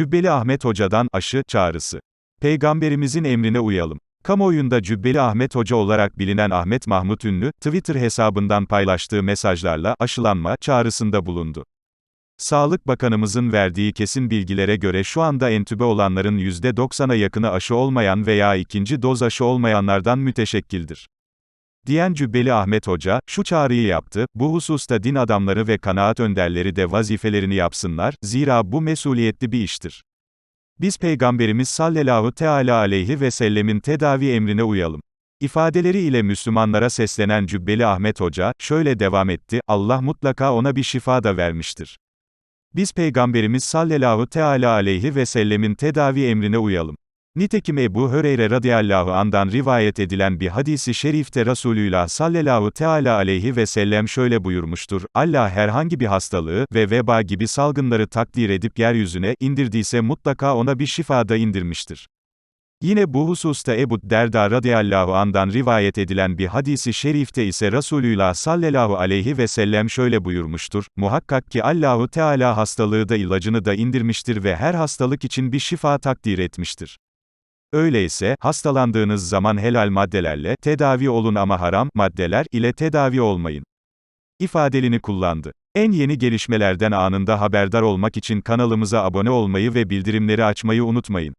Cübbeli Ahmet Hoca'dan aşı çağrısı. Peygamberimizin emrine uyalım. Kamuoyunda Cübbeli Ahmet Hoca olarak bilinen Ahmet Mahmut Ünlü, Twitter hesabından paylaştığı mesajlarla aşılanma çağrısında bulundu. Sağlık Bakanımızın verdiği kesin bilgilere göre şu anda entübe olanların %90'a yakını aşı olmayan veya ikinci doz aşı olmayanlardan müteşekkildir. Diyen Cübbeli Ahmet Hoca, şu çağrıyı yaptı, bu hususta din adamları ve kanaat önderleri de vazifelerini yapsınlar, zira bu mesuliyetli bir iştir. Biz Peygamberimiz sallallahu teala aleyhi ve sellemin tedavi emrine uyalım. İfadeleri ile Müslümanlara seslenen Cübbeli Ahmet Hoca, şöyle devam etti, Allah mutlaka ona bir şifa da vermiştir. Biz Peygamberimiz sallallahu teala aleyhi ve sellemin tedavi emrine uyalım. Nitekim Ebu Höreyre radıyallahu andan rivayet edilen bir hadisi şerifte Resulullah sallallahu teala aleyhi ve sellem şöyle buyurmuştur, Allah herhangi bir hastalığı ve veba gibi salgınları takdir edip yeryüzüne indirdiyse mutlaka ona bir şifa da indirmiştir. Yine bu hususta Ebu Derda radıyallahu andan rivayet edilen bir hadisi şerifte ise Resulullah sallallahu aleyhi ve sellem şöyle buyurmuştur, muhakkak ki Allahu Teala hastalığı da ilacını da indirmiştir ve her hastalık için bir şifa takdir etmiştir. Öyleyse, hastalandığınız zaman helal maddelerle tedavi olun ama haram maddeler ile tedavi olmayın. İfadelini kullandı. En yeni gelişmelerden anında haberdar olmak için kanalımıza abone olmayı ve bildirimleri açmayı unutmayın.